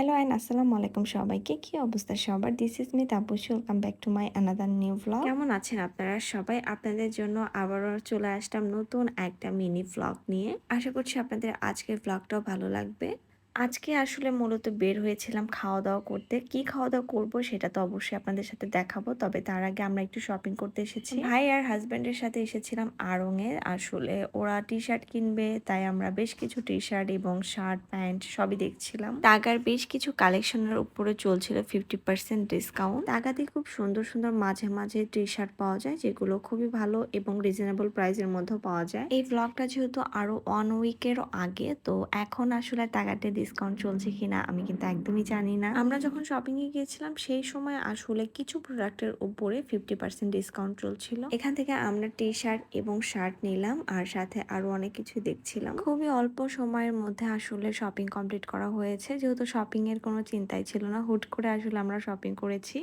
Hello and আসসালামু আলাইকুম সবাইকে। কি অবস্থা? সবার? This is me Tapasi welcome back to my another new blog কেমন আছেন আপনারা সবাই? আপনাদের জন্য আবারও চলে আসলাম নতুন একটা মিনি ব্লগ নিয়ে। আশা করছি আপনাদের আজকের ব্লগটাও ভালো লাগবে। আজকে আসলে মূলত বের হয়েছিলাম খাওয়া দাওয়া করতে। কি খাওয়া দাওয়া করব সেটা তো অবশ্যই আপনাদের সাথে দেখাবো। তবে তার আগে আমরা একটু শপিং করতে এসেছি। ভাই আর হাজব্যান্ডের সাথে এসেছিলাম এ আসলে ওরা টি শার্ট কিনবে তাই আমরা বেশ কিছু টি শার্ট এবং শার্ট প্যান্ট সবই দেখছিলাম। টাকার বেশ কিছু কালেকশনের উপরে চলছিল ফিফটি পার্সেন্ট ডিসকাউন্ট টাকাতে খুব সুন্দর সুন্দর মাঝে মাঝে টি শার্ট পাওয়া যায় যেগুলো খুবই ভালো এবং রিজনেবল প্রাইসের মধ্যেও পাওয়া যায়। এই ব্লগটা যেহেতু আরও ওয়ান উইকেরও আগে তো এখন আসলে টাকাতে ডিসকাউন্ট চলছে কিনা আমি কিন্তু একদমই জানি না। আমরা যখন শপিং এ গিয়েছিলাম, সেই সময় আসলে কিছু প্রোডাক্টের উপরে ফিফটি পার্সেন্ট ডিসকাউন্ট চলছিল। এখান থেকে আমরা টি শার্ট এবং শার্ট নিলাম আর সাথে আরও অনেক কিছু দেখছিলাম। খুবই অল্প সময়ের মধ্যে আসলে শপিং কমপ্লিট করা হয়েছে। যেহেতু শপিং এর কোনো চিন্তাই ছিল না, হুট করে আসলে আমরা শপিং করেছি।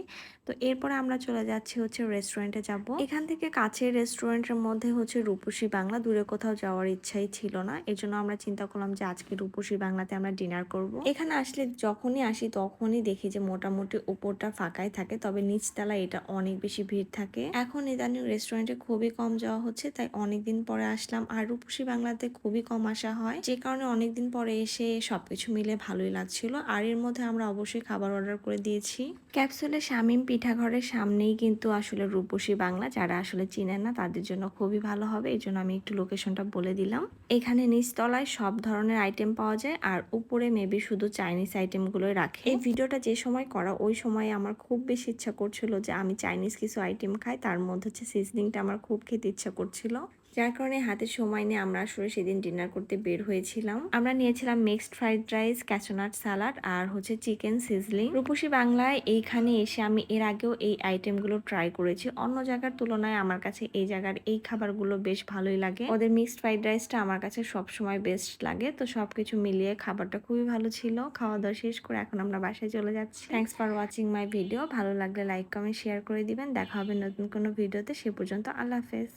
তো এরপরে আমরা চলে যাচ্ছি হচ্ছে রেস্টুরেন্টে যাব। এখান থেকে কাছের রেস্টুরেন্টের মধ্যে হচ্ছে রূপসী বাংলা, দূরে কোথাও যাওয়ার ইচ্ছাই ছিল না। এর জন্য আমরা চিন্তা করলাম যে আজকে রূপসী বাংলাতে আমরা ডিনার করব। এখানে আসলে যখনই আসি তখনই দেখি যে মোটামুটি উপরটা ফাঁকাই থাকে, তবে নিচতলা এটা অনেক বেশি ভিড় থাকে। এখন ইদানিং রেস্টুরেন্টে খুবই কম যাওয়া হচ্ছে, তাই অনেকদিন পরে আসলাম। আর রূপসী বাংলাতে খুবই কম আসা হয়। যে কারণে অনেকদিন পরে এসে সবকিছু মিলে ভালোই লাগছিল। আর এর মধ্যে আমরা অবশ্যই খাবার অর্ডার করে দিয়েছি। ক্যাপসুলে শামিম পিঠাঘরের সামনেই কিন্তু আসলে রূপসী বাংলা। যারা আসলে চিনেন না, তাদের জন্য খুবই ভালো হবে। এই জন্য আমি একটু লোকেশনটা বলে দিলাম। এখানে নিচতলায় সব ধরনের আইটেম পাওয়া যায়। আর উপরে মেবি শুধু চাইনিজ আইটেমগুলোই রাখে। এই ভিডিওটা যে সময় করা, ওই সময় আমার খুব বেশি ইচ্ছা করছিল যে আমি চাইনিজ কিছু আইটেম খাই, তার মধ্যে হচ্ছে সিজনিংটা আমার খুব খেতে ইচ্ছা করছিল। যার কারণে হাতে সময় নিয়ে আমরা আসলে সেদিন ডিনার করতে বের হয়েছিলাম। আমরা নিয়েছিলাম mixed fried rice cashew nut salad আর হচ্ছে চিকেন সিজলিং রূপসী বাংলায় এইখানে এসে আমি এর আগেও এই আইটেমগুলো ট্রাই করেছি। অন্য জায়গার তুলনায় আমার কাছে এই জায়গার এই খাবারগুলো বেশ ভালোই লাগে। ওদের মিক্সড ফ্রাইড রাইসটা আমার কাছে সবসময় বেস্ট লাগে। তো সবকিছু মিলিয়ে খাবারটা খুবই ভালো ছিল। খাওয়া দাওয়া শেষ করে এখন আমরা বাসায় চলে যাচ্ছি। Thanks for watching my video ভালো লাগলে লাইক কমেন্ট শেয়ার করে দিবেন। দেখা হবে নতুন কোনো ভিডিওতে সে পর্যন্ত আল্লাহ হাফেজ।